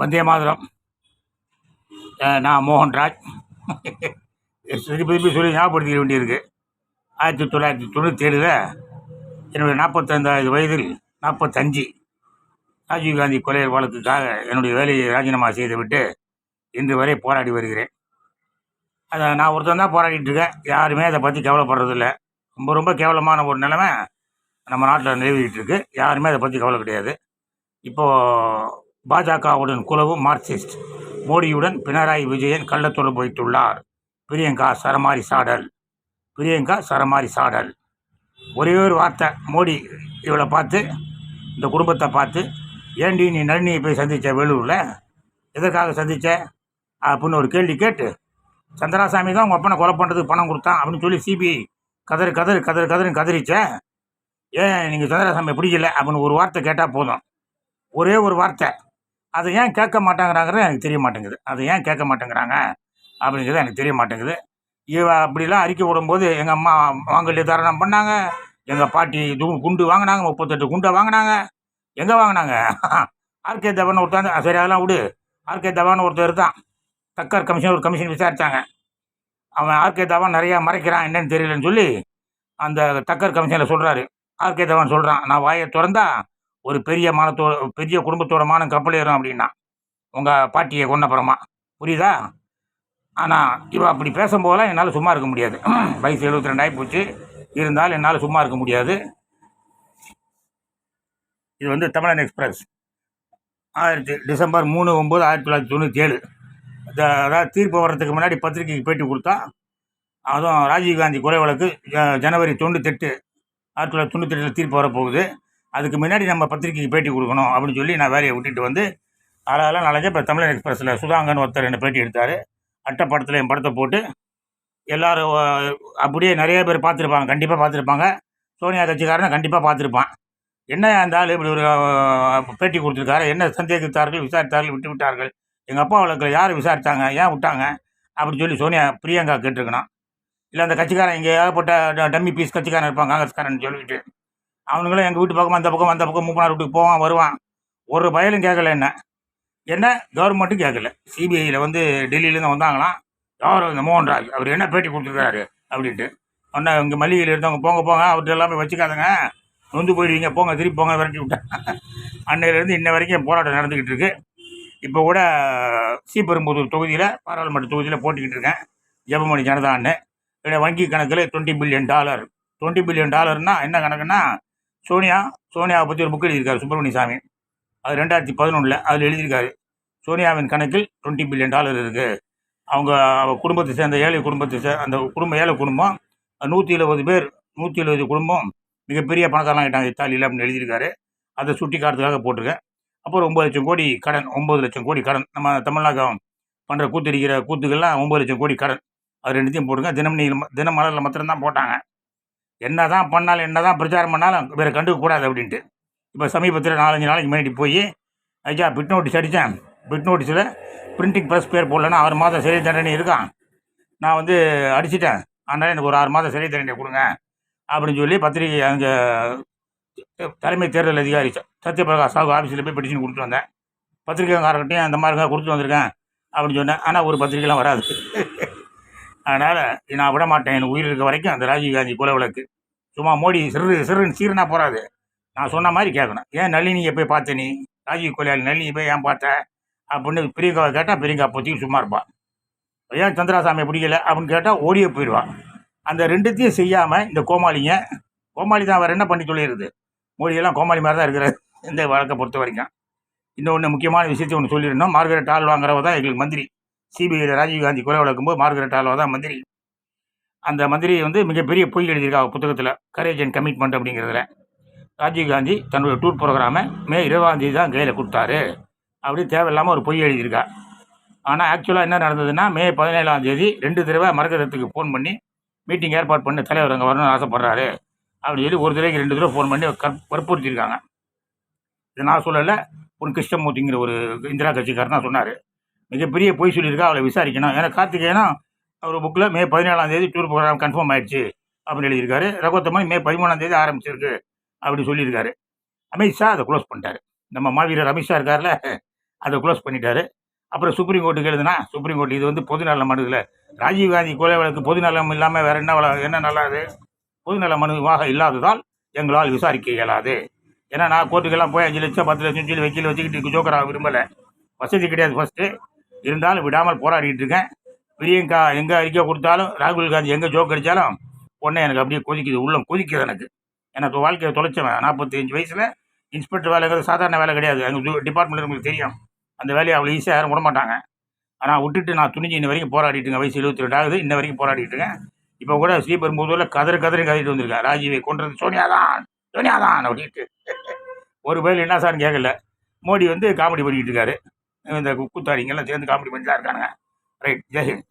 வந்தே மாதிரம். நான் மோகன்ராஜ் திருப்பி திருப்பி சொல்லி ஞாபகப்படுத்திக்க வேண்டியிருக்கு. ஆயிரத்தி தொள்ளாயிரத்தி தொண்ணூற்றி ஏழில் என்னுடைய நாற்பத்தைந்தாவது வயதில் நாற்பத்தஞ்சு ராஜீவ்காந்தி கொலை வழக்குக்காக என்னுடைய வேலையை ராஜினாமா செய்துவிட்டு இன்று வரை போராடி வருகிறேன். அதை நான் ஒருத்தன் தான் போராடிட்டு இருக்கேன். யாருமே அதை பற்றி கவலைப்படுறதில்ல. ரொம்ப ரொம்ப கேவலமான ஒரு நிலைமை நம்ம நாட்டில் நிலவிட்டு இருக்கு. யாருமே அதை பற்றி கவலை கிடையாது. இப்போது பாஜகவுடன் குலவும் மார்க்சிஸ்ட். மோடியுடன் பினராயி விஜயன் கள்ளத்தொடர்பு வைத்துள்ளார் பிரியங்கா சரமாரி சாடல். பிரியங்கா சரமாரி சாடல். ஒரே ஒரு வார்த்தை மோடி இவளை பார்த்து இந்த குடும்பத்தை பார்த்து ஏண்டி நீ நளினியை போய் சந்தித்த வேலூரில்? எதற்காக சந்தித்த அப்படின்னு ஒரு கேள்வி கேட்டு சந்திராசாமி தான் உங்கள் அப்பனை கொலை பண்ணுறதுக்கு பணம் கொடுத்தான் அப்படின்னு சொல்லி சிபிஐ கதறு கதறு கதறு கதறுன்னு கதறிச்ச ஏன் நீங்கள் சந்திராசாமி பிடிக்கல? அப்படின்னு ஒரு வார்த்தை கேட்டால் போதும். ஒரே ஒரு வார்த்தை. அதை ஏன் கேட்க மாட்டேங்கிறாங்கிறது எனக்கு தெரிய மாட்டேங்குது. அதை ஏன் கேட்க மாட்டேங்கிறாங்க அப்படிங்கிறது எனக்கு தெரிய மாட்டேங்குது. இவ அப்படிலாம் அறிக்கை விடும்போது எங்கள் அம்மா மாங்கல்ய தாரணம் பண்ணாங்க. எங்கள் பாட்டி இதுவும் குண்டு வாங்கினாங்க முப்பத்தெட்டு குண்டை வாங்கினாங்க. எங்கே வாங்கினாங்க? ஆர்கே தவான் ஒருத்தன் சரி அதெல்லாம் விடு. ஆர்கே தவான் ஒருத்தர் தான் தக்கர் கமிஷன் ஒரு கமிஷன் விசாரித்தாங்க அவன் ஆர்கே தவான் நிறையா மறைக்கிறான் என்னன்னு தெரியலன்னு சொல்லி அந்த தக்கர் கமிஷனில் சொல்கிறாரு ஆர்கே தவான் சொல்கிறான் நான் வாயை திறந்தா ஒரு பெரிய மானத்தோட பெரிய குடும்பத்தோட மானம் கப்பல் ஏறும் அப்படின்னா உங்கள் பாட்டியை கொண்டப்புறமா புரியுதா? ஆனால் இவ அப்படி பேசும்போதெல்லாம் என்னால் சும்மா இருக்க முடியாது. வயசு எழுபத்தி ரெண்டாயி போச்சு. இருந்தாலும் என்னால் சும்மா இருக்க முடியாது. இது வந்து தமிழன் எக்ஸ்பிரஸ். ஆயிரத்தி டிசம்பர் மூணு ஒம்பது ஆயிரத்தி தொள்ளாயிரத்தி தொண்ணூற்றி ஏழு அதாவது தீர்ப்பு வர்றதுக்கு முன்னாடி பத்திரிக்கைக்கு பேட்டி கொடுத்தா அதுவும் ராஜீவ்காந்தி கொலை வழக்கு ஜனவரி தொண்ணூத்தெட்டு ஆயிரத்தி தொள்ளாயிரத்தி தொண்ணூத்தெட்டில் தீர்ப்பு வரப்போகுது. அதுக்கு முன்னாடி நம்ம பத்திரிக்கைக்கு பேட்டி கொடுக்கணும் அப்படின்னு சொல்லி நான் வேலையை விட்டுட்டு வந்து அதெல்லாம் நாளைக்கு இப்போ தமிழன் எக்ஸ்பிரஸில் சுதாங்கன் ஒருத்தர் என்ன பேட்டி எடுத்தார். அட்டைப்படத்தில் என் படத்தை போட்டு எல்லோரும் அப்படியே நிறைய பேர் பார்த்துருப்பாங்க கண்டிப்பாக பார்த்துருப்பாங்க. சோனியா கட்சிக்காரனை கண்டிப்பாக பார்த்துருப்பான். என்ன அந்த ஆள் இப்படி ஒரு பேட்டி கொடுத்துருக்காரு? என்ன சந்தேகித்தார்கள் விசாரித்தார்கள் விட்டு விட்டார்கள்? எங்கள் அப்பா வழக்கில் யார் விசாரித்தாங்க? ஏன் விட்டாங்க? அப்படின்னு சொல்லி சோனியா பிரியங்கா கேட்டிருக்கணும். இல்லை அந்த கட்சிக்காரன் இங்கே ஏகப்பட்ட ட- டம்மி பீஸ் கட்சிக்காரன் இருப்பான் காங்கிரஸ்காரன் சொல்லிட்டு. அவனுங்களும் எங்கள் வீட்டு பக்கம் அந்த பக்கம் அந்த பக்கம் மூப்பனார் வீட்டுக்கு போவான் வருவான். ஒரு பயலும் கேட்கல என்ன? என்ன? கவர்மெண்ட்டும் கேட்கல. சிபிஐயில் வந்து டெல்லியிலேருந்து வந்தாங்களாம். யார் இந்த மோகன் ராஜ் அவர் என்ன பேட்டி கொடுத்துருக்காரு அப்படின்ட்டு. ஒன்றா இங்கே மல்லிகையில் இருந்தவங்க போங்க போங்க அவர்கிட்ட எல்லாமே வச்சுக்காதங்க. நொந்து போயிடுவீங்க போங்க திருப்பி போங்க விரட்டி விட்டேன் அன்னையிலேருந்து இன்ன வரைக்கும் போராட்டம் நடந்துக்கிட்டு இருக்கு. இப்போ கூட சீப்பெரும்புதூர் தொகுதியில் பாராளுமன்ற தொகுதியில் போட்டிக்கிட்டு இருக்கேன். ஜெபமணி ஜனதான்னு என்னோட வங்கி கணக்கில் twenty billion dollar twenty billion டாலர்னால் என்ன கணக்குன்னா சோனியா சோனியாவை பற்றி ஒரு புக் எழுதியிருக்காரு சுப்பிரமணிய சாமி அது ரெண்டாயிரத்தி பதினொன்றில் அதில் எழுதியிருக்காரு. சோனியாவின் கணக்கில் டுவெண்ட்டி பில்லியன் டாலர் இருக்குது அவங்க குடும்பத்தை சேர்ந்த ஏழை குடும்பத்தை சே அந்த குடும்ப ஏழை குடும்பம் நூற்றி எழுபது பேர் நூற்றி எழுபது குடும்பம் மிகப்பெரிய பணக்காரலாம் ஆகிட்டாங்க இத்தாலியில் அப்படின்னு எழுதியிருக்காரு. அதை சுட்டி காட்டுறதுக்காக போட்டிருக்கேன். அப்புறம் ஒம்பது லட்சம் கோடி கடன் ஒம்பது லட்சம் கோடி கடன். நம்ம தமிழ்நாகம் பண்ணுற கூத்தடிக்கிற கூத்துக்கள்லாம் ஒம்பது லட்சம் கோடி கடன். அது ரெண்டுத்தையும் போடுங்க தினம் நீ தினமலரில் மாத்திரம்தான் போட்டாங்க. என்ன தான் பண்ணாலும் என்ன தான் பிரச்சாரம் பண்ணாலும் வேறு கண்டுக்க கூடாது அப்படின்ட்டு. இப்போ சமீபத்தில் நாலஞ்சு நாளைக்கு முன்னாடி போய் ஐயா பிட் நோட்டீஸ் அடித்தேன் பிட் நோட்டீஸில் பிரிண்டிங் ப்ரெஸ் பேர் போடலன்னா ஆறு மாதம் சிறை தண்டனை இருக்கான் நான் வந்து அடிச்சிட்டேன். அதனால் எனக்கு ஒரு ஆறு மாதம் சிறை தண்டனை கொடுங்க அப்படின்னு சொல்லி பத்திரிகை அங்கே தலைமை தேர்தல் அதிகாரி சத்யபிரகாஷ் சாகு ஆஃபீஸில் போய் பெட்டிஷன் கொடுத்துட்டு வந்தேன். பத்திரிகைக்காரர்கிட்டையும் அந்த மாதிரிங்க கொடுத்துட்டு வந்திருக்கேன் அப்படின்னு சொன்னேன். ஆனால் ஒரு பத்திரிகைலாம் வராது. அதனால் நான் விட மாட்டேன். எனக்கு உயிர் இருக்க வரைக்கும் அந்த ராஜீவ்காந்தி கொலை வழக்கு சும்மா மோடி சிறு சிறுன்னு சீருனா போகாது நான் சொன்ன மாதிரி கேட்கணும். ஏன் நளினியை போய் பார்த்த நீ? ராஜீவ் கொலையாளி நளினி போய் ஏன் பார்த்த? அப்படின்னு பிரியங்காவை கேட்டால் பிரியங்கா பற்றியும் சும்மா இருப்பாள் ஏன் சந்திராசாமியை பிடிக்கல? அப்படின்னு கேட்டால் ஓடியே போயிடுவான் அந்த ரெண்டுத்தையும் செய்யாமல் இந்த கோமாளிங்க கோமாளி தான் வேறு என்ன பண்ணி சொல்லிடுது மோடியெல்லாம் கோமாளி மாதிரி தான் இருக்கிறார். இந்த வழக்கை பொறுத்த வரைக்கும். இன்னொன்று முக்கியமான விஷயத்தை ஒன்று சொல்லியிருந்தோம் மார்கரெட் ஆள் வாங்குறவ தான் எங்களுக்கு மந்திரி. சிபிஐயில் ராஜீவ்காந்தி கொலை வழக்கும்போது மார்கரெட் ஆல்வா தான் மந்திரி. அந்த மந்திரி வந்து மிகப்பெரிய பொய் எழுதியிருக்காங்க புத்தகத்தில். கரேஜ் அண்ட் கமிட்மெண்ட் அப்படிங்கிறதுல. ராஜீவ்காந்தி தன்னுடைய டூர் ப்ரோக்ராமை மே இருபதாம் தேதி தான் கையில் கொடுத்தாரு. அப்படி தேவையில்லாமல் ஒரு பொய் எழுதியிருக்கா. ஆனால் ஆக்சுவலாக என்ன நடந்ததுன்னா மே பதினேழாம் தேதி ரெண்டு தடவை மரகதத்துக்கு ஃபோன் பண்ணி மீட்டிங் ஏற்பாடு பண்ண தலைவர் அங்கே வரணும்னு ஆசைப்பட்றாரு. அப்படின்னு சொல்லி ஒரு தடவைக்கு ரெண்டு தடவை ஃபோன் பண்ணி கற் வற்புறுத்தியிருக்காங்க. இது நான் சொல்லலை. பொன் கிருஷ்ணமூர்த்திங்கிற ஒரு இந்திரா கட்சிக்காரர் தான் சொன்னார். மிகப்பெரிய பொய் சொல்லியிருக்கா அவளை விசாரிக்கணும். ஏன்னா கார்த்திகேயனும் அவர் புக்கில் மே பதினேழாம் தேதி டூர் ப்ரோக்ராம் கன்ஃபார்ம் ஆயிடுச்சு அப்படின்னு எழுதியிருக்காரு. ரகோத்தமணி மே பதிமூணாம் தேதி ஆரம்பிச்சிருக்கு அப்படி சொல்லியிருக்காரு. அமித்ஷா அதை க்ளோஸ் பண்ணிட்டாரு. நம்ம மாவீரர் அமித்ஷா இருக்கார்ல அதை க்ளோஸ் பண்ணிட்டாரு. அப்புறம் சுப்ரீம் கோர்ட்டுக்கு எழுதுனா சுப்ரீம் கோர்ட் இது வந்து பொதுநல மனு இல்லை ராஜீவ்காந்தி கொலை வழக்கு பொதுநலம் இல்லாமல் வேற என்ன வள என்ன நல்லாது பொதுநல மனுவாக இல்லாததால் எங்களால் விசாரிக்க இயலாது. ஏன்னா நான் கோர்ட்டுக்கெல்லாம் போய் அஞ்சு லட்சம் பத்து லட்சம் சொல்லி வக்கீல் வச்சுக்கிட்டு ஜோக்கராக விரும்பலை. வசதி கிடையாது ஃபஸ்ட்டு இருந்தாலும் விடாமல் போராடிக்கிட்டு இருக்கேன். பிரியங்கா எங்கே அறிக்கை கொடுத்தாலும் ராகுல் காந்தி எங்கே ஜோக் அடித்தாலும் உடனே எனக்கு அப்படியே கொதிக்குது உள்ளம் கொதிக்குது எனக்கு. எனக்கு வாழ்க்கையை தொலைச்சவன். நாற்பத்தஞ்சு வயசில் இன்ஸ்பெக்டர் வேலைங்கிறது சாதாரண வேலை கிடையாது. எங்கள் டிபார்ட்மெண்ட் உங்களுக்கு தெரியும். அந்த வேலையை அவ்வளோ ஈஸியாக யாரும் விட மாட்டாங்க ஆனால் விட்டுட்டு நான் துணிஞ்சு இன்ன வரைக்கும் போராடிட்டுங்க வயசு எழுபத்தி ரெண்டு ஆகுது இன்ன வரைக்கும் போராடிட்டு இருக்கேன். இப்போ கூட ஸ்ரீபெரும்புதூரில் கதறு கதறி கதறிட்டு வந்திருக்கேன். ராஜீவை கொன்றது சோனியா தான் சோனியா தான் அப்படின்ட்டு. ஒரு பயில் என்ன சார்னு கேட்கல மோடி வந்து காமெடி பண்ணிக்கிட்டு இருக்காரு. இந்த கு- சேர்ந்து காமெடி பண்ணிட்டு தான் இருக்கானுங்க ரைட் ஜெய்ஹிந்த்